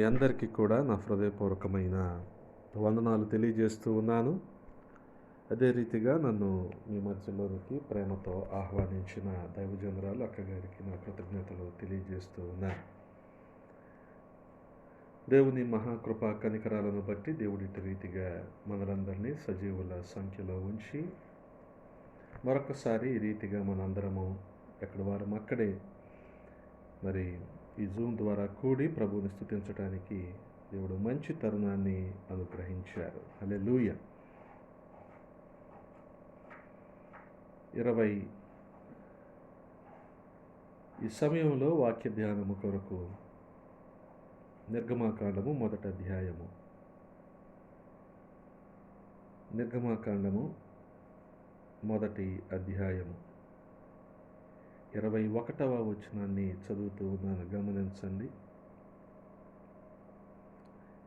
మీ అందరికీ కూడా నా హృదయపూర్వకమైన వందనాలు తెలియజేస్తూ ఉన్నాను. అదే రీతిగా నన్ను మీ మధ్యలోనికి ప్రేమతో ఆహ్వానించిన దైవజనరాలు అక్కగారికి నా కృతజ్ఞతలు తెలియజేస్తూ ఉన్నాను. దేవుని మహాకృపా కనికరాలను బట్టి దేవుడిటి రీతిగా మనలందరినీ సజీవుల సంఖ్యలో ఉంచి మరొకసారి ఈ రీతిగా మనందరము ఎక్కడ వారం అక్కడే మరి ఈ జూమ్ ద్వారా కూడి ప్రభువుని స్థుతించడానికి దేవుడు మంచి తరుణాన్ని అనుగ్రహించారు. అలే లూయ ఇరవై ఈ సమయంలో వాక్య ధ్యానము కొరకు నిర్గమాకాండము మొదటి అధ్యాయము. నిర్గమాకాండము మొదటి అధ్యాయము. ఇరవై ఒకటవ వచనాన్ని చదువుతూ ఉన్నాను. గమనించండి.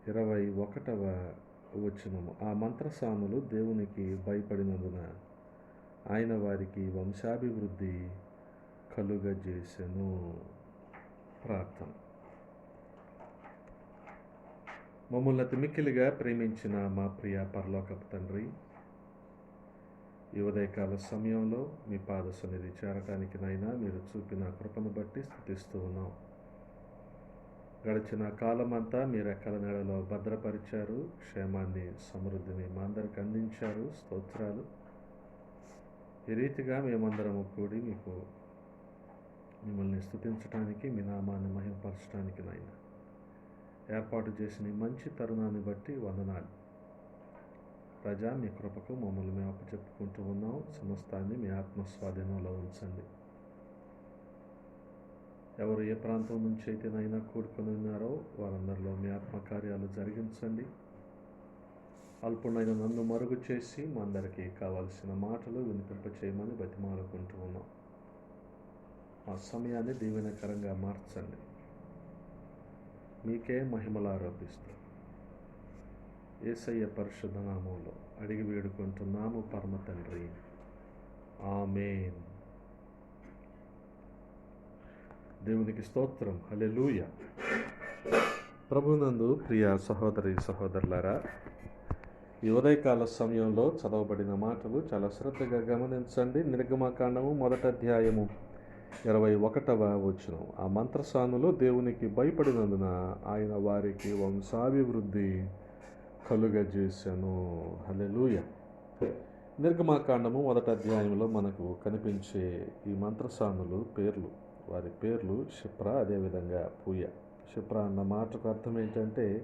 ఇరవై ఒకటవ వచనము. ఆ మంత్రసానులు దేవునికి భయపడినందున ఆయన వారికి వంశాభివృద్ధి కలుగజేసెను. ప్రార్థన. మమ్మల్ని అతి మిక్కిలిగా ప్రేమించిన మా ప్రియ పరలోకపు తండ్రి ఈ ఉదయకాల సమయంలో మీ పాద సన్నిధి చేరటానికి నైనా మీరు చూపిన కృపను బట్టి స్థుతిస్తూ ఉన్నాం. గడిచిన కాలమంతా మీ రెక్కల నెలలో భద్రపరిచారు క్షేమాన్ని సమృద్ధిని మా అందరికి అందించారు స్తోత్రాలు. ఈ రీతిగా మేమందరము కూడి మీకు మిమ్మల్ని స్థుతించడానికి మీ నామాన్ని మహిమపరచడానికి నైనా ఏర్పాటు చేసిన మంచి తరుణాన్ని బట్టి వందనాలు. ప్రజా మీ కృపకు మమ్మల్ని మేము అప్పచెప్పుకుంటూ ఉన్నాం సమస్తాన్ని మీ ఆత్మస్వాధీనంలో ఉంచండి. ఎవరు ఏ ప్రాంతం నుంచి అయితే నైనా కూడుకొని ఉన్నారో వారందరిలో మీ ఆత్మకార్యాలు జరిగించండి. అల్పుడైన నన్ను మరుగు చేసి మా అందరికీ కావాల్సిన మాటలు వినిపింప చేయమని బతిమాలుకుంటూ ఉన్నాం. ఆ సమయాన్ని దీవెనకరంగా మార్చండి. మీకే మహిమలు ఆరోపిస్తూ ఏసయ్య పరిశుద్ధ నామంలో అడిగి వేడుకుంటున్నాము పరమ తండ్రి. ఆమెన్. దేవునికి స్తోత్రం. హలెలూయ ప్రభునందు ప్రియ సహోదరి సహోదరులారా ఈ ఉదయకాల సమయంలో చదవబడిన మాటలు చాలా శ్రద్ధగా గమనించండి. నిర్గమకాండము మొదట అధ్యాయము ఇరవై ఒకటవ వచనం. ఆ మంత్రసానులు దేవునికి భయపడినందున ఆయన వారికి వంశాభివృద్ధి కలుగజేశాను హలెలూయ నిర్గమాకాండము మొదటి అధ్యాయంలో మనకు కనిపించే ఈ మంత్రసానులు పేర్లు. వారి పేర్లు క్షిప్ర అదేవిధంగా పూయ. క్షిప్ర అన్న మాటకు అర్థం ఏంటంటే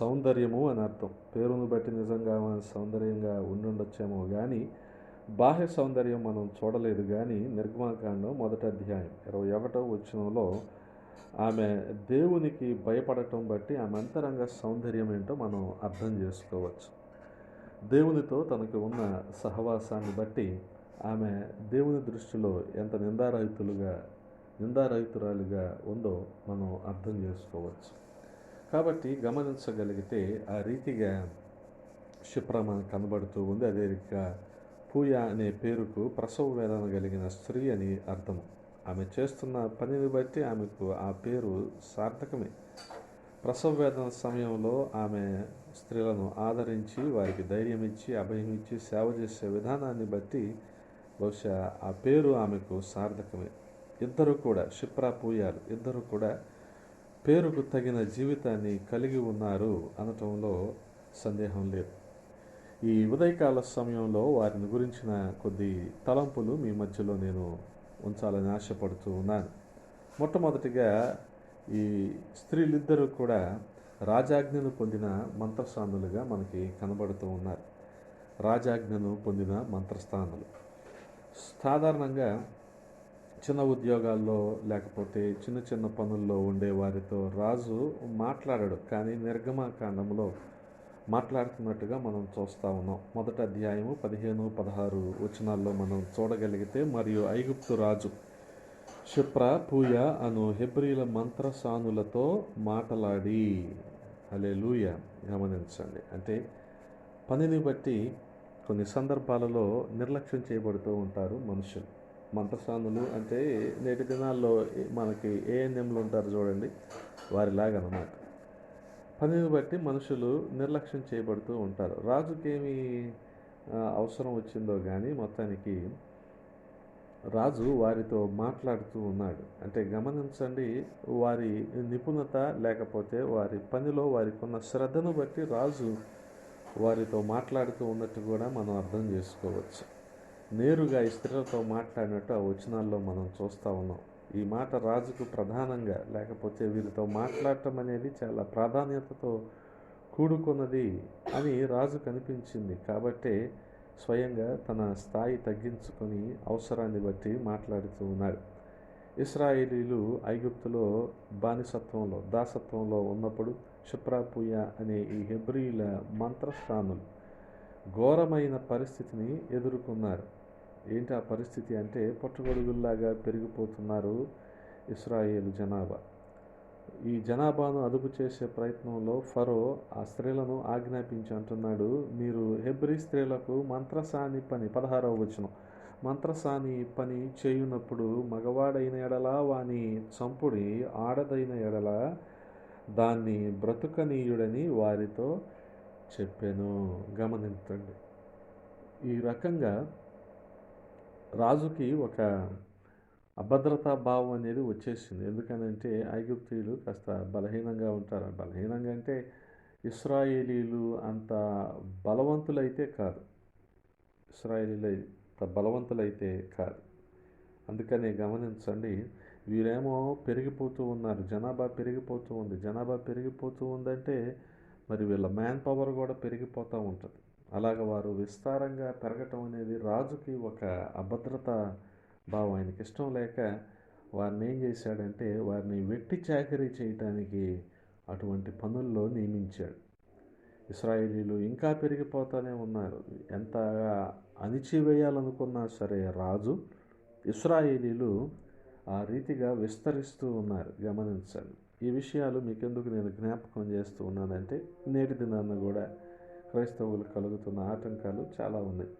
సౌందర్యము అని అర్థం. పేరును బట్టి నిజంగా మనం సౌందర్యంగా ఉండుండొచ్చేమో కానీ బాహ్య సౌందర్యం మనం చూడలేదు కానీ నిర్గమాకాండం మొదటి అధ్యాయం ఇరవై ఒకటో వచ్చినంలో ఆమె దేవునికి భయపడటం బట్టి ఆమె అంతరంగ సౌందర్యం ఏంటో మనం అర్థం చేసుకోవచ్చు. దేవునితో తనకు ఉన్న సహవాసాన్ని బట్టి ఆమె దేవుని దృష్టిలో ఎంత నిందారహితులుగా నిందారహితురాలుగా ఉందో మనం అర్థం చేసుకోవచ్చు. కాబట్టి గమనించగలిగితే ఆ రీతిగా క్షిప్ర మనకు కనబడుతూ ఉంది. అదే రీతిగా పూయ అనే పేరుకు ప్రసవ వేదన కలిగిన స్త్రీ అని అర్థము ఆమె చేస్తున్న పనిని బట్టి ఆమెకు ఆ పేరు సార్థకమే. ప్రసవ వేదన సమయంలో ఆమె స్త్రీలను ఆదరించి వారికి ధైర్యం ఇచ్చి అభయం ఇచ్చి సేవ చేసే విధానాన్ని బట్టి బహుశా ఆ పేరు ఆమెకు సార్థకమే. ఇద్దరు కూడా క్షిప్రా పూయాలు ఇద్దరు కూడా పేరుకు తగిన జీవితాన్ని కలిగి ఉన్నారు అనటంలో సందేహం లేదు. ఈ ఉదయకాల సమయంలో వారిని గురించిన కొద్ది తలంపులు మీ మధ్యలో నేను ఉంచాలని ఆశపడుతూ ఉన్నాను. మొట్టమొదటిగా ఈ స్త్రీలిద్దరూ కూడా రాజాజ్ఞను పొందిన మంత్రస్థానులుగా మనకి కనబడుతూ ఉన్నారు. రాజాజ్ఞను పొందిన మంత్రస్థానులు సాధారణంగా చిన్న ఉద్యోగాల్లో లేకపోతే చిన్న చిన్న పనుల్లో ఉండే వారితో రాజు మాట్లాడాడు కానీ నిర్గమకాండంలో మాట్లాడుతున్నట్టుగా మనం చూస్తూ ఉన్నాం. మొదటి అధ్యాయము పదిహేను పదహారు వచనాల్లో మనం చూడగలిగితే మరియు ఐగుప్తు రాజు క్షిప్ర పూయ అను హెబ్రిల మంత్రసానులతో మాట్లాడి. అలే లూయ గమనించండి. అంటే పనిని బట్టి కొన్ని సందర్భాలలో నిర్లక్ష్యం చేయబడుతూ ఉంటారు మనుషులు. మంత్రసానులు అంటే నేటి దినాల్లో మనకి ఏఎన్ఎంలు ఉంటారు చూడండి. వారిలాగా పనిని బట్టి మనుషులు నిర్లక్ష్యం చేయబడుతూ ఉంటారు. రాజుకేమి అవసరం వచ్చిందో కానీ మొత్తానికి రాజు వారితో మాట్లాడుతూ ఉన్నాడు. అంటే గమనించండి వారి నిపుణత లేకపోతే వారి పనిలో వారికి ఉన్న శ్రద్ధను బట్టి రాజు వారితో మాట్లాడుతూ ఉన్నట్టు కూడా మనం అర్థం చేసుకోవచ్చు. నేరుగా ఇస్త్రీలతో స్త్రీలతో మాట్లాడినట్టు ఆ వచనాల్లో మనం చూస్తూ ఉన్నాం. ఈ మాట రాజుకు ప్రధానంగా లేకపోతే వీరితో మాట్లాడటం అనేది చాలా ప్రాధాన్యతతో కూడుకున్నది అని రాజు కనిపించింది. కాబట్టే స్వయంగా తన స్థాయి తగ్గించుకొని అవసరాన్ని బట్టి మాట్లాడుతూ ఉన్నాడు. ఇస్రాయేలీలు ఐగుప్తులో బానిసత్వంలో దాసత్వంలో ఉన్నప్పుడు షుప్రాపుయ అనే ఈ హెబ్రియుల మంత్రస్థానులు ఘోరమైన పరిస్థితిని ఎదుర్కొన్నారు. ఏంటి ఆ పరిస్థితి అంటే పట్టుగొడుగుల్లాగా పెరిగిపోతున్నారు ఇస్రాయేలు జనాభా. ఈ జనాభాను అదుపు చేసే ప్రయత్నంలో ఫరో ఆ స్త్రీలను ఆజ్ఞాపించి అంటున్నాడు మీరు హెబ్రి స్త్రీలకు మంత్రసాని పని పదహారవ వచనం. మంత్రసాని పని చేయునప్పుడు మగవాడైన ఎడల వాని చంపుడి ఆడదైన ఎడల దాన్ని బ్రతుకనీయుడని వారితో చెప్పాను. గమనించండి. ఈ రకంగా రాజుకి ఒక అభద్రతా భావం అనేది వచ్చేసింది. ఎందుకనంటే ఐగుప్తీయులు కాస్త బలహీనంగా ఉంటారు. బలహీనంగా అంటే ఇస్రాయేలీలు అంత బలవంతులైతే కాదు. ఇస్రాయేలీలు అంత బలవంతులైతే కాదు. అందుకని గమనించండి వీరేమో పెరిగిపోతూ ఉన్నారు. జనాభా పెరిగిపోతూ ఉంది. జనాభా పెరిగిపోతూ ఉందంటే మరి వీళ్ళ మ్యాన్ పవర్ కూడా పెరిగిపోతూ ఉంటుంది. అలాగ వారు విస్తారంగా పెరగటం అనేది రాజుకి ఒక అభద్రత భావం. ఆయనకి ఇష్టం లేక వారిని ఏం చేశాడంటే వారిని వెట్టి చాకరీ చేయటానికి అటువంటి పనుల్లో నియమించాడు. ఇస్రాయేలీలు ఇంకా పెరిగిపోతూనే ఉన్నారు. ఎంత అణిచివేయాలనుకున్నా సరే రాజు ఇస్రాయేలీలు ఆ రీతిగా విస్తరిస్తూ ఉన్నారు గమనించండి ఈ విషయాలు మీకెందుకు నేను జ్ఞాపకం చేస్తూ ఉన్నానంటే నేటి దినాన్న కూడా క్రైస్తవులు కలుగుతున్న ఆటంకాలు చాలా ఉన్నాయి.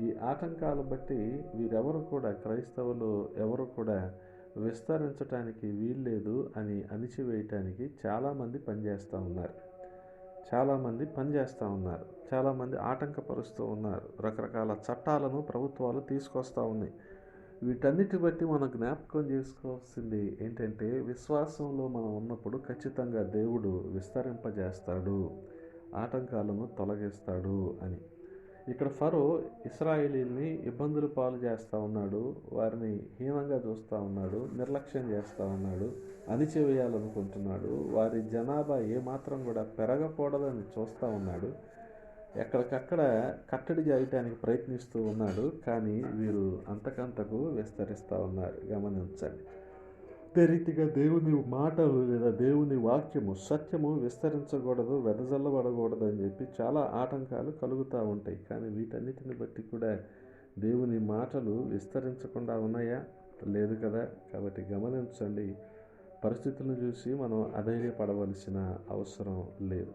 ఈ ఆటంకాలు బట్టి వీరెవరు కూడా క్రైస్తవులు ఎవరు కూడా విస్తరించటానికి వీల్లేదు అని అణిచివేయటానికి చాలామంది పనిచేస్తూ ఉన్నారు. చాలామంది పనిచేస్తూ ఉన్నారు. చాలామంది ఆటంకపరుస్తూ ఉన్నారు. రకరకాల చట్టాలను ప్రభుత్వాలు తీసుకొస్తూ ఉన్నాయి. వీటన్నిటి బట్టి మనం జ్ఞాపకం చేసుకోవాల్సింది ఏంటంటే విశ్వాసంలో మనం ఉన్నప్పుడు ఖచ్చితంగా దేవుడు విస్తరింపజేస్తాడు. ఆటంకాలను తొలగిస్తాడు అని. ఇక్కడ ఫరో ఇస్రాయేలీల్ని ఇబ్బందులు పాలు చేస్తూ ఉన్నాడు వారిని హీనంగా చూస్తూ ఉన్నాడు నిర్లక్ష్యం చేస్తూ ఉన్నాడు అణిచివేయాలనుకుంటున్నాడు వారి జనాభా ఏమాత్రం కూడా పెరగకూడదని చూస్తూ ఉన్నాడు ఎక్కడికక్కడ కట్టడి చేయటానికి ప్రయత్నిస్తూ ఉన్నాడు కానీ వీరు అంతకంతకు విస్తరిస్తూ ఉన్నారు. గమనించండి. అదే రీతిగా దేవుని మాటలు లేదా దేవుని వాక్యము సత్యము విస్తరించకూడదు వెదజల్లబడకూడదు అని చెప్పి చాలా ఆటంకాలు కలుగుతూ ఉంటాయి. కానీ వీటన్నిటిని బట్టి కూడా దేవుని మాటలు విస్తరించకుండా ఉన్నాయా? లేదు కదా. కాబట్టి గమనించండి. పరిస్థితులను చూసి మనం అధైర్యపడవలసిన అవసరం లేదు.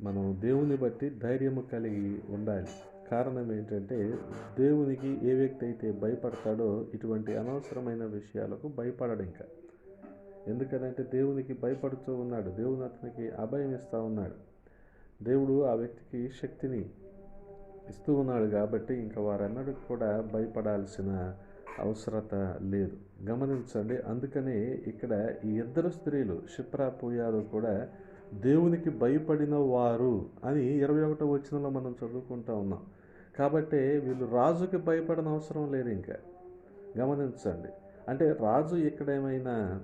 మనం దేవుని బట్టి ధైర్యము కలిగి ఉండాలి. కారణం ఏంటంటే దేవునికి ఏ వ్యక్తి అయితే భయపడతాడో ఇటువంటి అనవసరమైన విషయాలకు భయపడడు ఇంకా. ఎందుకనంటే దేవునికి భయపడుతూ ఉన్నాడు. దేవుని అతనికి అభయం ఇస్తూ ఉన్నాడు. దేవుడు ఆ వ్యక్తికి శక్తిని ఇస్తూ ఉన్నాడు కాబట్టి ఇంకా వారన్నడు కూడా భయపడాల్సిన అవసరత లేదు. గమనించండి అందుకనే ఇక్కడ ఈ ఇద్దరు స్త్రీలు షిప్రా పూయాలు కూడా దేవునికి భయపడిన వారు అని ఇరవై ఒకటో వచనంలో మనం చదువుకుంటా ఉన్నాం. కాబట్టి వీళ్ళు రాజుకి భయపడన అవసరం లేదు ఇంకా. గమనించండి. అంటే రాజు ఇక్కడ ఏమైనా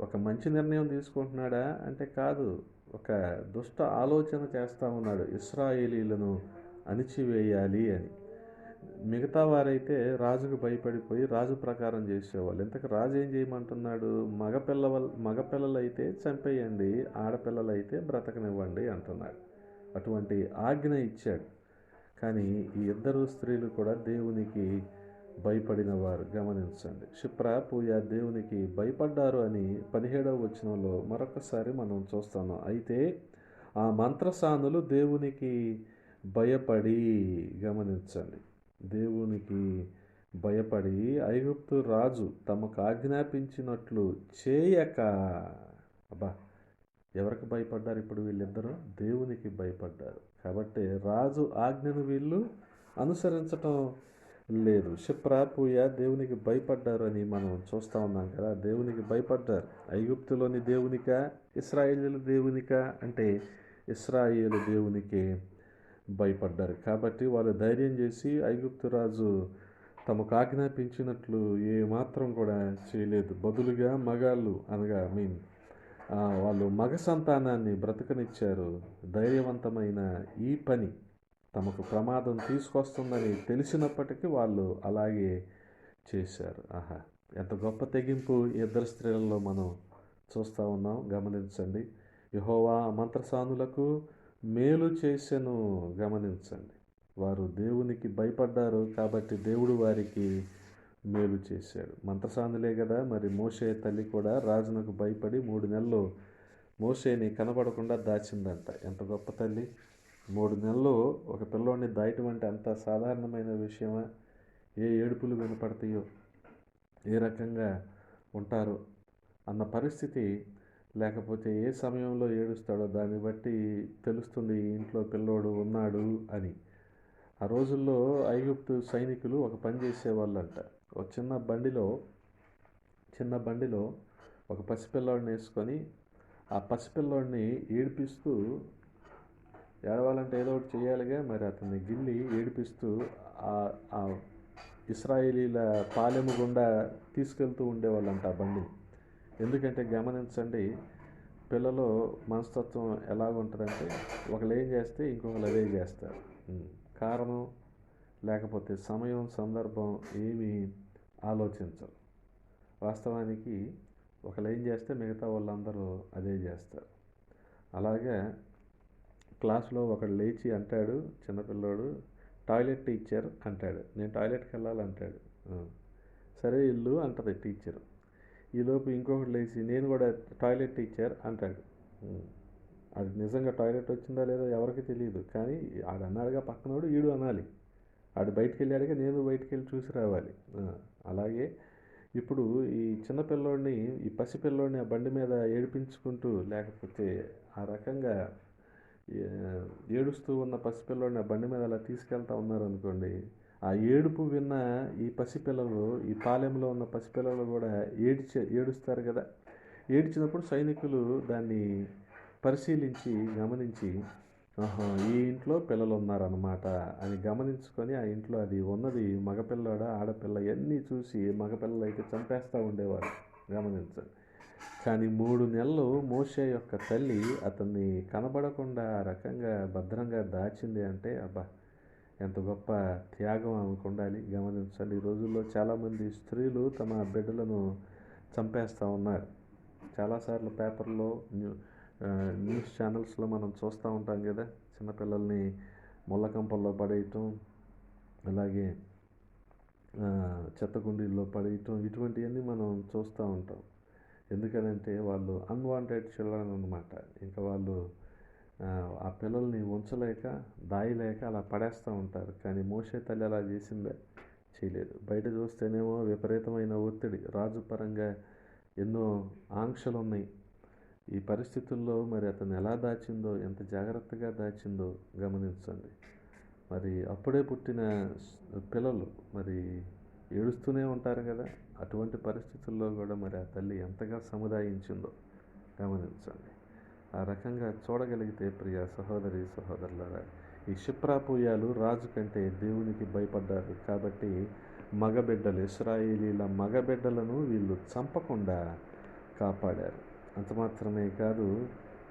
ఒక మంచి నిర్ణయం తీసుకుంటున్నాడా? అంటే కాదు. ఒక దుష్ట ఆలోచన చేస్తూ ఉన్నాడు. ఇస్రాయేలీలను అణిచివేయాలి అని. మిగతా వారైతే రాజుకు భయపడిపోయి రాజు ప్రకారం చేసేవాళ్ళు. ఇంతకు రాజు ఏం చేయమంటున్నాడు? మగపిల్ల మగపిల్లలైతే చంపేయండి ఆడపిల్లలైతే బ్రతకనివ్వండి అంటున్నాడు. అటువంటి ఆజ్ఞ ఇచ్చాడు. కానీ ఈ ఇద్దరు స్త్రీలు కూడా దేవునికి భయపడిన వారు. గమనించండి. క్షిప్ర పూయ దేవునికి భయపడ్డారు అని పదిహేడవ వచనంలో మరొకసారి మనం చూస్తాను అయితే ఆ మంత్రసానులు దేవునికి భయపడి గమనించండి. దేవునికి భయపడి ఐగుప్తు రాజు తమకు ఆజ్ఞాపించినట్లు చేయక. అబ్బా ఎవరికి భయపడ్డారు ఇప్పుడు వీళ్ళిద్దరూ? దేవునికి భయపడ్డారు. కాబట్టి రాజు ఆజ్ఞను వీళ్ళు అనుసరించటం లేదు. క్షిప్రాపూయ పూయ దేవునికి భయపడ్డారు అని మనం చూస్తూ ఉన్నాం కదా. దేవునికి భయపడ్డారు. ఐగుప్తులోని దేవునిక? ఇస్రాయేలు దేవునిక? అంటే ఇస్రాయేలు దేవునికి భయపడ్డారు. కాబట్టి వాళ్ళు ధైర్యం చేసి ఐగుప్తు రాజు తమకు ఆజ్ఞాపించినట్లు ఏమాత్రం కూడా చేయలేదు. బదులుగా మగాళ్ళు అనగా మీన్ వాళ్ళు మగ సంతానాన్ని బ్రతకనిచ్చారు. ధైర్యవంతమైన ఈ పని తమకు ప్రమాదం తీసుకొస్తుందని తెలిసినప్పటికీ వాళ్ళు అలాగే చేశారు. ఆహా ఎంత గొప్ప తెగింపు ఇద్దరు స్త్రీలలో మనం చూస్తూ ఉన్నాం. గమనించండి. యహోవా మంత్రసానులకు మేలు చేసెను గమనించండి. వారు దేవునికి భయపడ్డారు కాబట్టి దేవుడు వారికి మేలు చేశాడు. మంత్రసానులే కదా మరి మోషే తల్లి కూడా రాజునకు భయపడి మూడు నెలలు మోసేని కనబడకుండా దాచిందంట. ఎంత గొప్ప తల్లి. మూడు నెలలు ఒక పిల్లోడిని దాయటం అంటే అంత సాధారణమైన విషయమా? ఏ ఏడుపులు వినపడతాయో? ఏ రకంగా ఉంటారో? అన్న పరిస్థితి లేకపోతే ఏ సమయంలో ఏడుస్తాడో దాన్ని బట్టి తెలుస్తుంది ఇంట్లో పిల్లోడు ఉన్నాడు అని. ఆ రోజుల్లో ఐగుప్తు సైనికులు ఒక పని చేసేవాళ్ళంట. ఒక చిన్న బండిలో చిన్న బండిలో ఒక పసిపిల్లోడిని వేసుకొని ఆ పసిపిల్లోడిని ఏడిపిస్తూ ఏడవాలంటే ఏదో ఒకటి చేయాలిగా మరి అతన్ని గిల్లి ఏడిపిస్తూ ఆ ఇస్రాయేలీల పాలెము గుండా తీసుకెళ్తూ ఉండేవాళ్ళంట ఆ బండిని. ఎందుకంటే గమనించండి పిల్లలు మనస్తత్వం ఎలాగుంటుందంటే ఒకళ్ళు ఏం చేస్తే ఇంకొకరు అదే చేస్తారు. కారణం? లేకపోతే సమయం సందర్భం ఏమీ ఆలోచించరు. వాస్తవానికి ఒకళ్ళు ఏం చేస్తే మిగతా వాళ్ళందరూ అదే చేస్తారు. అలాగే క్లాస్లో ఒకడు లేచి అంటాడు చిన్నపిల్లోడు టాయిలెట్ టీచర్ అంటాడు. నేను టాయిలెట్కి వెళ్ళాలంటాడు. సరే ఇల్లు అంటది టీచర్. ఈలోపు ఇంకొకటి లేచి నేను కూడా టాయిలెట్ టీచర్ అంటాడు. అది నిజంగా టాయిలెట్ వచ్చిందా లేదా ఎవరికి తెలియదు కానీ ఆడు అన్నాడుగా పక్కనోడు ఈడు అనాలి. ఆడు బయటికి వెళ్ళాడుగా నేను బయటికి వెళ్ళి చూసి రావాలి. అలాగే ఇప్పుడు ఈ చిన్నపిల్లోడిని ఈ పసిపిల్లోడిని ఆ బండి మీద ఏడిపించుకుంటూ లేకపోతే ఆ రకంగా ఏడుస్తూ ఉన్న పసిపిల్లోడిని ఆ బండి మీద అలా తీసుకెళ్తా ఉన్నారనుకోండి ఆ ఏడుపు విన్న ఈ పసిపిల్లలు ఈ పాలెంలో ఉన్న పసిపిల్లలు కూడా ఏడ్చే ఏడుస్తారు కదా. ఏడ్చినప్పుడు సైనికులు దాన్ని పరిశీలించి గమనించి ఆహా ఈ ఇంట్లో పిల్లలు ఉన్నారన్నమాట అని గమనించుకొని ఆ ఇంట్లో అది ఉన్నది మగపిల్లడ ఆడపిల్ల ఇవన్నీ చూసి మగపిల్లలు అయితే చంపేస్తూ ఉండేవారు. గమనించండి. కానీ మూడు నెలలు మోషే యొక్క తల్లి అతన్ని కనబడకుండా రకంగా భద్రంగా దాచింది అంటే అబ్బా ఎంత గొప్ప త్యాగం ఆమెకు ఉండాలి గమనించండి. ఈ రోజుల్లో చాలామంది స్త్రీలు తమ బిడ్డలను చంపేస్తూ ఉన్నారు. చాలాసార్లు పేపర్లో న్యూ న్యూస్ ఛానల్స్లో మనం చూస్తూ ఉంటాం కదా చిన్నపిల్లల్ని ముళ్ళకంపల్లో పడేయటం అలాగే చెత్తకుండీల్లో పడేయటం ఇటువంటివన్నీ మనం చూస్తూ ఉంటాం. ఎందుకనంటే వాళ్ళు అన్వాంటెడ్ చిల్డ్రన్ అనమాట ఇంకా వాళ్ళు ఆ పిల్లల్ని ఉంచలేక దాయలేక అలా పడేస్తూ ఉంటారు. కానీ మోసే తల్లి అలా చేసిందే చేయలేదు. బయట చూస్తేనేమో విపరీతమైన ఒత్తిడి. రాజు పరంగా ఎన్నో ఆంక్షలు ఉన్నాయి ఈ పరిస్థితుల్లో మరి అతను ఎలా దాచిందో ఎంత జాగ్రత్తగా దాచిందో గమనించండి. మరి అప్పుడే పుట్టిన పిల్లలు మరి ఏడుస్తూనే ఉంటారు కదా? అటువంటి పరిస్థితుల్లో కూడా మరి ఆ తల్లి ఎంతగా సముదాయించిందో గమనించండి. ఆ రకంగా చూడగలిగితే ప్రియ సహోదరి సహోదరులారా ఈ క్షిప్రాపూయాలు రాజు కంటే దేవునికి భయపడ్డారు కాబట్టి మగబిడ్డలు ఇస్రాయేలీల మగబిడ్డలను వీళ్ళు చంపకుండా కాపాడారు. అంత మాత్రమే కాదు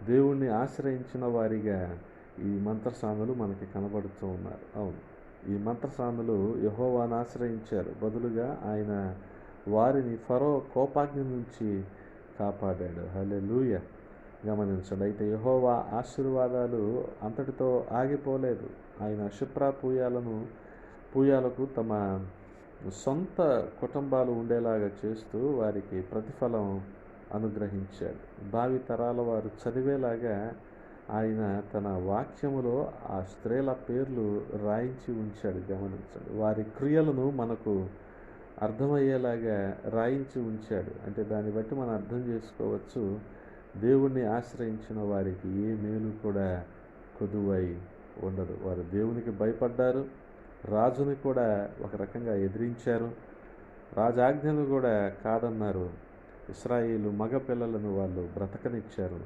దేవుణ్ణి ఆశ్రయించిన వారిగా ఈ మంత్రసానులు మనకి కనబడుతూ ఉన్నారు. అవును ఈ మంత్రసానులు యహోవాను ఆశ్రయించారు. బదులుగా ఆయన వారిని ఫరో కోపాగ్ని నుంచి కాపాడాడు. హలే లూయ గమనించండి. అయితే యహోవా ఆశీర్వాదాలు అంతటితో ఆగిపోలేదు. ఆయన క్షిప్రా పూయాలను పూయాలకు తమ సొంత కుటుంబాలు ఉండేలాగా చేస్తూ వారికి ప్రతిఫలం అనుగ్రహించాడు. భావి తరాల వారు చదివేలాగా ఆయన తన వాక్యములో ఆ స్త్రీల పేర్లు రాయించి ఉంచాడు. గమనించండి. వారి క్రియలను మనకు అర్థమయ్యేలాగా రాయించి ఉంచాడు. అంటే దాన్ని బట్టి మనం అర్థం చేసుకోవచ్చు. దేవుణ్ణి ఆశ్రయించిన వారికి ఏ మేలు కూడా కొదువై ఉండదు. వారు దేవునికి భయపడ్డారు రాజుని కూడా ఒక రకంగా ఎదిరించారు రాజాజ్ఞను కూడా కాదన్నారు. ఇస్రాయిలు మగ పిల్లలను వాళ్ళు బ్రతకనిచ్చారు.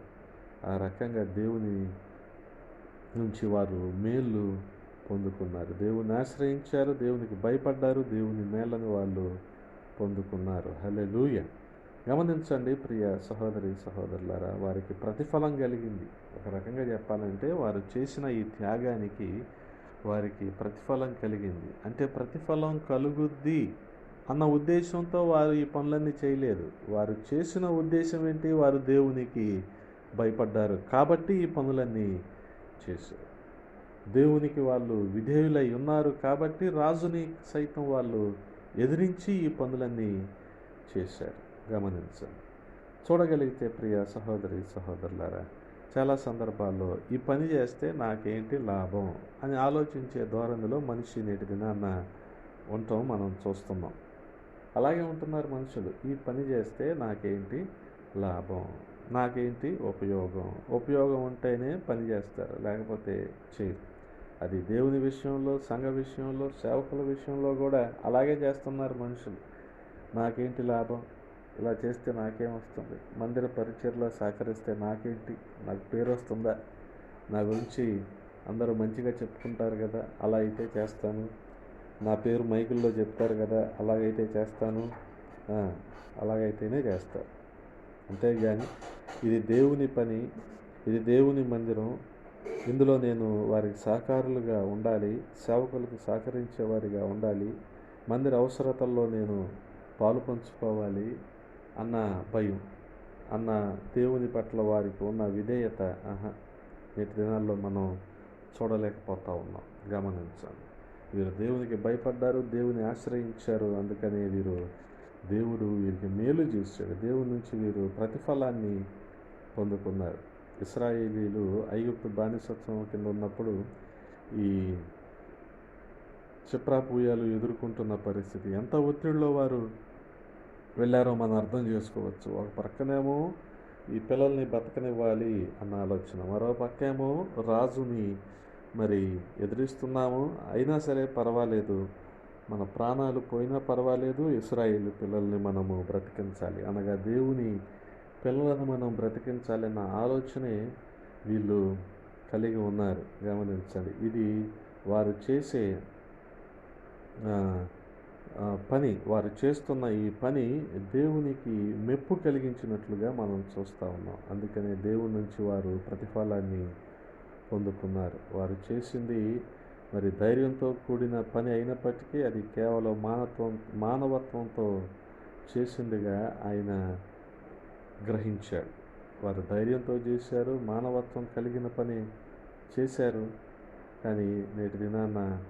ఆ రకంగా దేవుని నుంచి వారు మేళ్ళు పొందుకున్నారు. దేవుని ఆశ్రయించారు దేవునికి భయపడ్డారు దేవుని మేళ్ళను వాళ్ళు పొందుకున్నారు. హలే గమనించండి ప్రియ సహోదరి సహోదరులారా వారికి ప్రతిఫలం కలిగింది. ఒక రకంగా చెప్పాలంటే వారు చేసిన ఈ త్యాగానికి వారికి ప్రతిఫలం కలిగింది. అంటే ప్రతిఫలం కలుగుద్ది అన్న ఉద్దేశంతో వారు ఈ పనులన్నీ చేయలేదు. వారు చేసిన ఉద్దేశం ఏంటి? వారు దేవునికి భయపడ్డారు కాబట్టి ఈ పనులన్నీ చేశారు. దేవునికి వాళ్ళు విధేయులై ఉన్నారు కాబట్టి రాజుని సైతం వాళ్ళు ఎదిరించి ఈ పనులన్నీ చేశారు. గమనించండి చూడగలిగితే ప్రియ సహోదరి సహోదరులారా చాలా సందర్భాల్లో ఈ పని చేస్తే నాకేంటి లాభం అని ఆలోచించే ధోరణిలో మనిషి నేటి దినాన్న ఉండటం మనం చూస్తున్నాం. అలాగే ఉంటున్నారు మనుషులు. ఈ పని చేస్తే నాకేంటి లాభం? నాకేంటి ఉపయోగం? ఉపయోగం ఉంటేనే పని చేస్తారు. లేకపోతే చేయరు. అది దేవుని విషయంలో సంఘ విషయంలో సేవకుల విషయంలో కూడా అలాగే చేస్తున్నారు మనుషులు. నాకేంటి లాభం? ఇలా చేస్తే నాకేం వస్తుంది? మందిర పరిచయలో సహకరిస్తే నాకేంటి? నాకు పేరు వస్తుందా? నా గురించి అందరూ మంచిగా చెప్పుకుంటారు కదా అలా అయితే చేస్తాను. నా పేరు మైకుల్లో చెప్తారు కదా అలాగైతే చేస్తాను. అలాగైతేనే చేస్తారు అంతేగాని ఇది దేవుని పని ఇది దేవుని మందిరం. ఇందులో నేను వారికి సహకారులుగా ఉండాలి సేవకులకు సహకరించేవారిగా ఉండాలి. మందిర అవసరతల్లో నేను పాలు పంచుకోవాలి. అన్న భయం అన్న దేవుని పట్ల వారికి ఉన్న విధేయత ఆహా నేటి దినాల్లో మనం చూడలేకపోతా ఉన్నాం. గమనించాం వీరు దేవునికి భయపడ్డారు దేవుని ఆశ్రయించారు. అందుకని వీరు దేవుడు వీరికి మేలు చేశాడు. దేవుడి నుంచి వీరు ప్రతిఫలాన్ని పొందుకున్నారు. ఇస్రాయేలీలు ఐగుప్తు బానిసత్వం కింద ఉన్నప్పుడు ఈ చిప్రాపూయాలు ఎదుర్కొంటున్న పరిస్థితి. ఎంత ఒత్తిడిలో వారు వెళ్ళారో మనం అర్థం చేసుకోవచ్చు. ఒక పక్కనేమో ఈ పిల్లల్ని బతకనివ్వాలి అన్న ఆలోచన. మరో పక్కేమో రాజుని మరి ఎదిరిస్తున్నాము అయినా సరే పర్వాలేదు. మన ప్రాణాలు పోయినా పర్వాలేదు ఇస్రాయిల్ పిల్లల్ని మనము బ్రతికించాలి. అనగా దేవుని పిల్లలను మనం బ్రతికించాలన్న ఆలోచనే వీళ్ళు కలిగి ఉన్నారు. గమనించండి. ఇది వారు చేసే పని వారు చేస్తున్న ఈ పని దేవునికి మెప్పు కలిగించినట్లుగా మనం చూస్తూ ఉన్నాం. అందుకనే దేవుడి నుంచి వారు ప్రతిఫలాన్ని పొందుకున్నారు. వారు చేసింది మరి ధైర్యంతో కూడిన పని అయినప్పటికీ అది కేవలం మానత్వం మానవత్వంతో చేసిందిగా ఆయన గ్రహించాడు. వారు ధైర్యంతో చేశారు మానవత్వం కలిగిన పని చేశారు. కానీ నేటి దినాన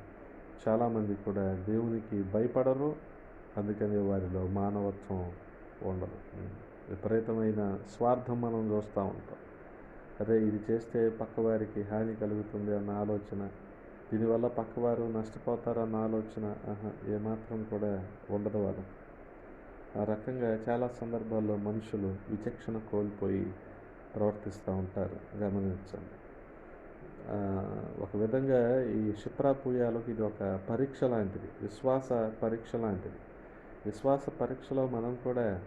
చాలామంది కూడా దేవునికి భయపడరు. అందుకని వారిలో మానవత్వం ఉండదు. విపరీతమైన స్వార్థం మనం చూస్తూ ఉంటాం. అదే ఇది చేస్తే పక్కవారికి హాని కలుగుతుంది అన్న ఆలోచన దీనివల్ల పక్కవారు నష్టపోతారన్న ఆలోచన ఏమాత్రం కూడా ఉండదు వాళ్ళకి ఆ రకంగా చాలా సందర్భాల్లో మనుషులు విచక్షణ కోల్పోయి ప్రవర్తిస్తూ ఉంటారు. గమనించండి. ఒక విధంగా ఈ క్షిప్రాపూయాలకు ఇది ఒక పరీక్ష లాంటిది విశ్వాస పరీక్ష లాంటిది. విశ్వాస పరీక్షలో మనం కూడా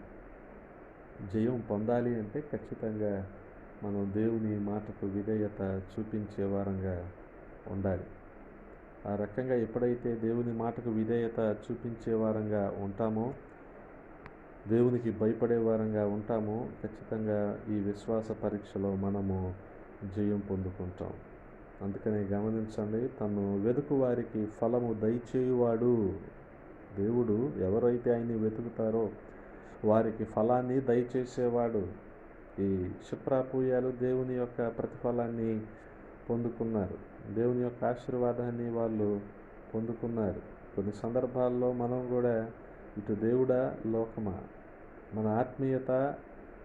జయం పొందాలి అంటే ఖచ్చితంగా మనం దేవుని మాటకు విధేయత చూపించే వారంగా ఉండాలి. ఆ రకంగా ఎప్పుడైతే దేవుని మాటకు విధేయత చూపించే వారంగా ఉంటామో దేవునికి భయపడే వారంగా ఉంటామో ఖచ్చితంగా ఈ విశ్వాస పరీక్షలో మనము జయం పొందుకుంటాం. అందుకని గమనించండి తను వెతుకు వారికి ఫలము దయచేయువాడు. దేవుడు ఎవరైతే ఆయన్ని వెతుకుతారో వారికి ఫలాన్ని దయచేసేవాడు. ఈ క్షిప్రాపూయాలు దేవుని యొక్క ప్రతిఫలాన్ని పొందుకున్నారు. దేవుని యొక్క ఆశీర్వాదాన్ని వాళ్ళు పొందుకున్నారు. కొన్ని సందర్భాల్లో మనం కూడా ఇటు దేవుడా లోకమా? మన ఆత్మీయత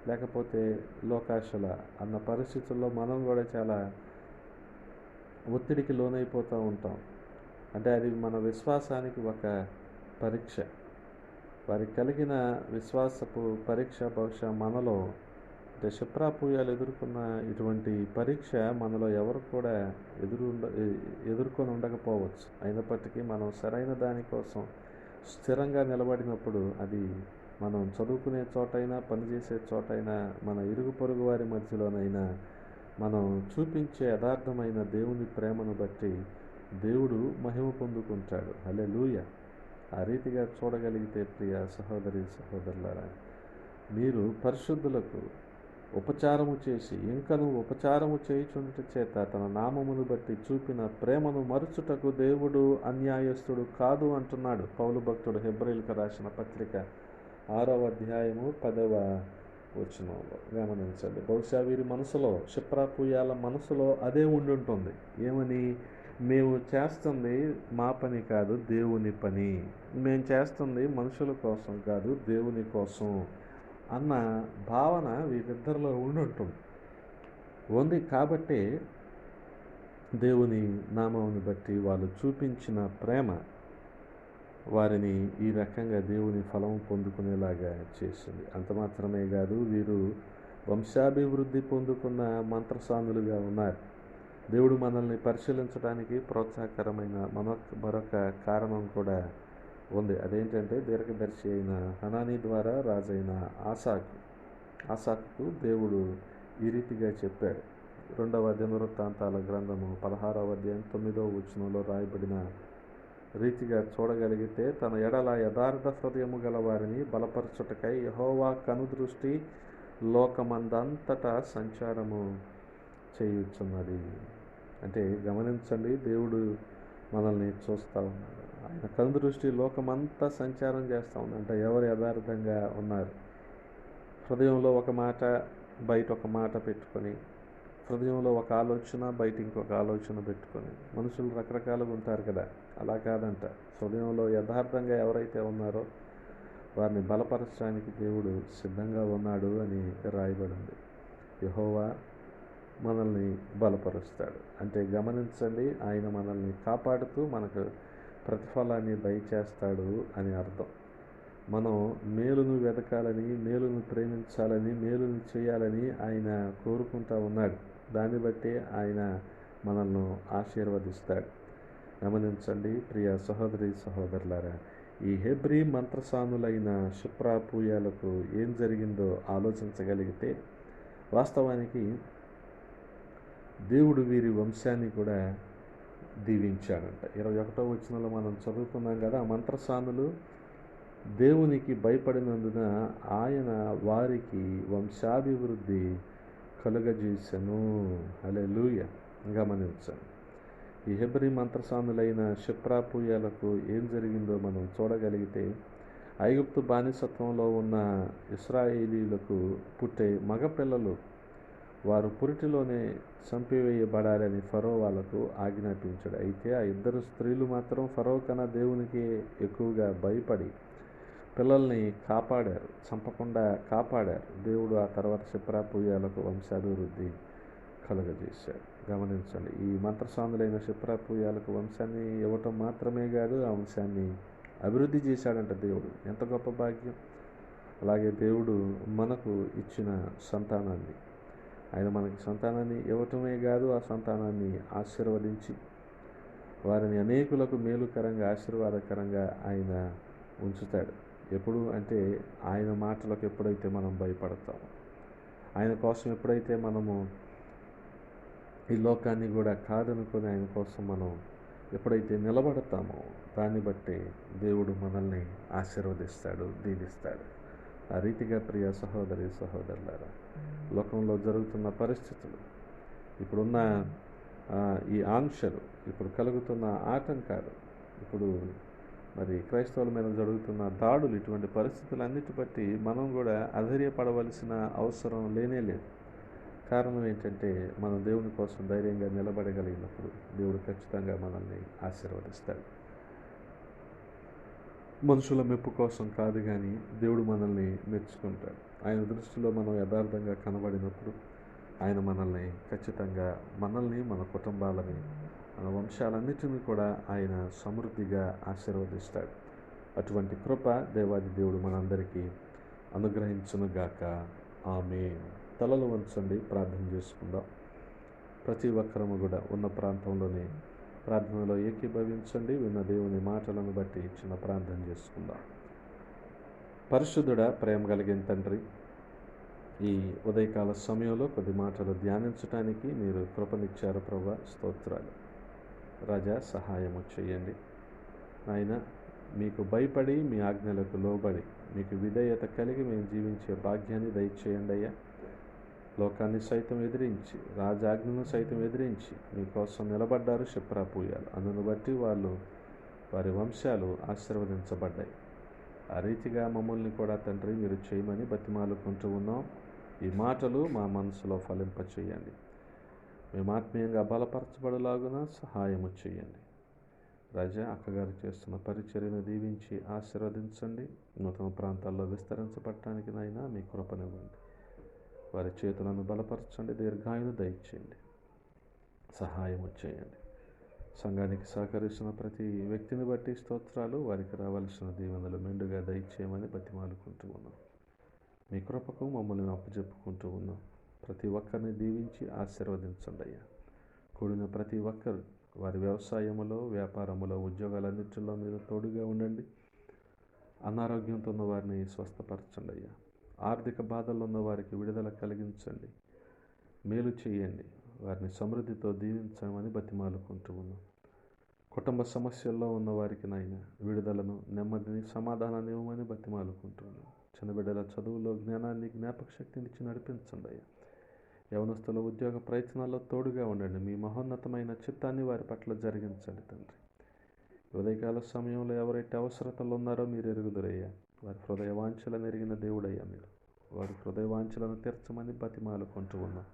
లేకపోతే లోకాశల అన్న పరిస్థితుల్లో మనం కూడా చాలా ఒత్తిడికి లోనైపోతూ ఉంటాం. అంటే అది మన విశ్వాసానికి ఒక పరీక్ష. వారికి కలిగిన విశ్వాసపు పరీక్ష బహుశా మనలో అంటే క్షిప్రాపూయాలు ఎదుర్కొన్న ఇటువంటి పరీక్ష మనలో ఎవరు కూడా ఎదురు ఎదుర్కొని ఉండకపోవచ్చు. అయినప్పటికీ మనం సరైన దానికోసం స్థిరంగా నిలబడినప్పుడు అది మనం చదువుకునే చోటైనా పనిచేసే చోటైనా మన ఇరుగు పొరుగు వారి మధ్యలోనైనా మనం చూపించే యథార్థమైన దేవుని ప్రేమను బట్టి దేవుడు మహిమ పొందుకుంటాడు. అలే లూయ ఆ రీతిగా చూడగలిగితే ప్రియ సహోదరి సహోదరులారా మీరు పరిశుద్ధులకు ఉపచారము చేసి ఇంకను ఉపచారము చేయుచుంట చేత తన నామమును బట్టి చూపిన ప్రేమను మరుచుటకు దేవుడు అన్యాయస్తుడు కాదు అంటున్నాడు. పౌలు భక్తుడు హెబ్రిల్కి రాసిన పత్రిక ఆరవ అధ్యాయము పదవ వచనంలో గమనించండి. బహుశా వీరి మనసులో క్షిప్రాపుయాల మనసులో అదే ఉండుంటుంది ఏమని? మేము చేస్తుంది మా పని కాదు దేవుని పని. మేము చేస్తుంది మనుషుల కోసం కాదు దేవుని కోసం అన్న భావన వీరిద్దరిలో ఉండుంటుంది ఉంది కాబట్టి దేవుని నామాన్ని బట్టి వాళ్ళు చూపించిన ప్రేమ వారిని ఈ రకంగా దేవుని ఫలం పొందుకునేలాగా చేసింది. అంత మాత్రమే కాదు వీరు వంశాభివృద్ధి పొందుకున్న మంత్రసానులుగా ఉన్నారు. దేవుడు మనల్ని పరిశీలించడానికి ప్రోత్సాహకరమైన మనొక మరొక కారణం కూడా ఉంది. అదేంటంటే దీర్ఘదర్శి అయిన హనాని ద్వారా రాజైన ఆసాకు ఆసాకు దేవుడు ఈ రీతిగా చెప్పాడు. రెండవ దినవృత్తాంతాల గ్రంథము పదహారవ అధ్యాయం తొమ్మిదవ వచనంలో రాయబడిన రీతిగా చూడగలిగితే తన ఎడల యథార్థ హృదయము గల వారిని బలపరచుటకై యహోవా కనుదృష్టి లోకమందంతటా సంచారము చేయుచున్నది. అంటే గమనించండి దేవుడు మనల్ని చూస్తూ ఉన్నాడు. ఆయన కనుదృష్టి లోకమంతా సంచారం చేస్తూ ఉంది. అంటే ఎవరు యథార్థంగా ఉన్నారు? హృదయంలో ఒక మాట బయట ఒక మాట పెట్టుకొని హృదయంలో ఒక ఆలోచన బయట ఇంకొక ఆలోచన పెట్టుకొని. మనుషులు రకరకాలుగా ఉంటారు కదా. అలా కాదంట. హృదయంలో యథార్థంగా ఎవరైతే ఉన్నారో వారిని బలపరచడానికి దేవుడు సిద్ధంగా ఉన్నాడు అని రాయబడింది. యహోవా మనల్ని బలపరుస్తాడు. అంటే గమనించండి ఆయన మనల్ని కాపాడుతూ మనకు ప్రతిఫలాన్ని దయచేస్తాడు అని అర్థం. మనం మేలును వెతకాలని మేలును ప్రేమించాలని మేలును చేయాలని ఆయన కోరుకుంటా ఉన్నాడు. దాన్ని బట్టి ఆయన మనల్ని ఆశీర్వదిస్తాడు. గమనించండి ప్రియ సహోదరి సహోదరులారా. ఈ హెబ్రి మంత్రసానులైన శుప్రాపూయాలకు ఏం జరిగిందో ఆలోచించగలిగితే వాస్తవానికి దేవుడు వీరి వంశాన్ని కూడా దీవించాడంట. ఇరవై ఒకటో వచనంలో మనం చదువుకున్నాం కదా మంత్రసానులు దేవునికి భయపడినందున ఆయన వారికి వంశాభివృద్ధి కలుగజేసెను. అలెలుయ గమనించండి. ఈ హెబ్రి మంత్రసానులైన క్షిప్రాపూయాలకు ఏం జరిగిందో మనం చూడగలిగితే ఐగుప్తు బానిసత్వంలో ఉన్న ఇస్రాయేలీలకు పుట్టే మగపిల్లలు వారు పురిటిలోనే చంపివేయబడాలని ఫరో వాళ్ళకు ఆజ్ఞాపించాడు. అయితే ఆ ఇద్దరు స్త్రీలు మాత్రం ఫరో కన్నా దేవునికి ఎక్కువగా భయపడి పిల్లల్ని కాపాడారు చంపకుండా కాపాడారు. దేవుడు ఆ తర్వాత క్షిప్రాపూయాలకు వంశాభివృద్ధి కలుగజేశాడు గమనించండి ఈ మంత్రసానులైన క్షిప్రాపూయాలకు వంశాన్ని ఇవ్వటం మాత్రమే కాదు ఆ వంశాన్ని అభివృద్ధి చేశాడంట దేవుడు. ఎంత గొప్ప భాగ్యం! అలాగే దేవుడు మనకు ఇచ్చిన సంతానాన్ని ఆయన మనకి సంతానాన్ని ఇవ్వటమే కాదు ఆ సంతానాన్ని ఆశీర్వదించి వారిని అనేకులకు మేలుకరంగా ఆశీర్వాదకరంగా ఆయన ఉంచుతాడు. ఎప్పుడు అంటే ఆయన మాటలకు ఎప్పుడైతే మనం భయపడతామో ఆయన కోసం ఎప్పుడైతే మనము ఈ లోకాన్ని కూడా కాదనుకుని ఆయన కోసం మనం ఎప్పుడైతే నిలబడతామో దాన్ని బట్టి దేవుడు మనల్ని ఆశీర్వదిస్తాడు దీవిస్తాడు. ఆ రీతిగా ప్రియ సహోదరి సహోదరులారా లోకంలో జరుగుతున్న పరిస్థితులు ఇప్పుడున్న ఈ ఆంక్షలు ఇప్పుడు కలుగుతున్న ఆటంకాలు ఇప్పుడు మరి క్రైస్తవుల మీద జరుగుతున్న దాడులు ఇటువంటి పరిస్థితులన్నిటి బట్టి మనం కూడా అధైర్యపడవలసిన అవసరం లేనే లేదు. కారణం ఏంటంటే మనం దేవుని కోసం ధైర్యంగా నిలబడగలిగినప్పుడు దేవుడు ఖచ్చితంగా మనల్ని ఆశీర్వదిస్తాడు. మనుషుల మెప్పు కోసం కాదు కానీ దేవుడు మనల్ని మెచ్చుకుంటాడు. ఆయన దృష్టిలో మనం యథార్థంగా కనబడినప్పుడు ఆయన మనల్ని ఖచ్చితంగా మనల్ని మన కుటుంబాలని మన వంశాలన్నిటిని కూడా ఆయన సమృద్ధిగా ఆశీర్వదిస్తాడు. అటువంటి కృప దేవాది దేవుడు మనందరికీ అనుగ్రహించునుగాక. ఆమె తలలు వంచండి ప్రార్థన చేసుకుందాం. ప్రతి ఒక్కరము కూడా ఉన్న ప్రాంతంలోనే ప్రార్థనలో ఏకీభవించండి విన్న దేవుని మాటలను బట్టి చిన్న ప్రార్థన చేసుకుందాం. పరిశుద్ధుడ ప్రేమ కలిగిన తండ్రి ఈ ఉదయకాల సమయంలో కొద్ది మాటలు ధ్యానించడానికి మీరు కృపనిచ్చారు ప్రభా స్తోత్రాలు. రజా సహాయము చేయండి. ఆయన మీకు భయపడి మీ ఆజ్ఞలకు లోబడి మీకు విధేయత కలిగి మేము జీవించే భాగ్యాన్ని దయచేయండి అయ్యా. లోకాన్ని సైతం ఎదిరించి రాజాజ్ఞను సైతం ఎదిరించి మీకోసం నిలబడ్డారు శిప్రాపూయాలు. అందును బట్టి వాళ్ళు వారి వంశాలు ఆశీర్వదించబడ్డాయి. ఆ రీతిగా మమ్మల్ని కూడా తండ్రి మీరు చేయమని బతిమాలుకుంటూ ఉన్నాం. ఈ మాటలు మా మనసులో ఫలింపచేయండి. మేము ఆత్మీయంగా బలపరచబడలాగున సహాయము చేయండి. రజ అక్కగారు చేస్తున్న పరిచర్యను దీవించి ఆశీర్వదించండి. నూతన ప్రాంతాల్లో విస్తరించబడటానికి నైనా మీ కృపనివ్వండి. వారి చేతులను బలపరచండి దీర్ఘాయును దయచేయండి. సహాయము చేయండి సంఘానికి సహకరిస్తున్న ప్రతి వ్యక్తిని బట్టి స్తోత్రాలు. వారికి రావాల్సిన దీవెనలు మెండుగా దయచేయమని బతిమాలుకుంటూ ఉన్నాం. మీ కృపకు మమ్మల్ని అప్పచెప్పుకుంటూ ఉన్నాం. ప్రతి ఒక్కరిని దీవించి ఆశీర్వదించండి అయ్యా. కూడిన ప్రతి ఒక్కరు వారి వ్యవసాయములో వ్యాపారములో ఉద్యోగాలన్నింటిలో మీరు తోడుగా ఉండండి. అనారోగ్యంతో ఉన్న వారిని స్వస్థపరచండి అయ్యా. ఆర్థిక బాధల్లో ఉన్న వారికి విడుదల కలిగించండి. మేలు చేయండి. వారిని సమృద్ధితో దీవించమని బతిమాలుకుంటూ ఉన్నాం. కుటుంబ సమస్యల్లో ఉన్న వారికి నాయన విడుదలను నెమ్మదిని సమాధానాన్ని ఇవ్వమని బతిమాలుకుంటున్నాం చిన్న బిడ్డల చదువులో జ్ఞానాన్ని జ్ఞాపక శక్తిని ఇచ్చి నడిపించండి అయ్యా. యవనస్తుల ఉద్యోగ ప్రయత్నాల్లో తోడుగా ఉండండి. మీ మహోన్నతమైన చిత్తాన్ని వారి పట్ల జరిగించండి తండ్రి. ఉదయకాల సమయంలో ఎవరైతే అవసరతలు ఉన్నారో మీరు ఎరుగుదురయ్యా. వారి హృదయ వాంఛలను ఎరిగిన దేవుడయ్యా మీరు. వారి హృదయ వాంఛలను తీర్చమని బతిమాలుకుంటూ ఉన్నాం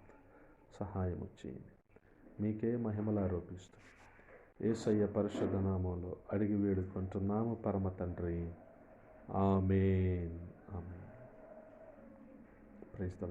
సహాయం చేయండి. మీకే మహిమలు ఆరోపిస్తూ. ఏసయ్య పరిశుద్ధ నామంలో అడిగి వేడుకుంటున్నాము పరమ తండ్రి. ఆమెన్. ఆమెన్. ప్రైజ్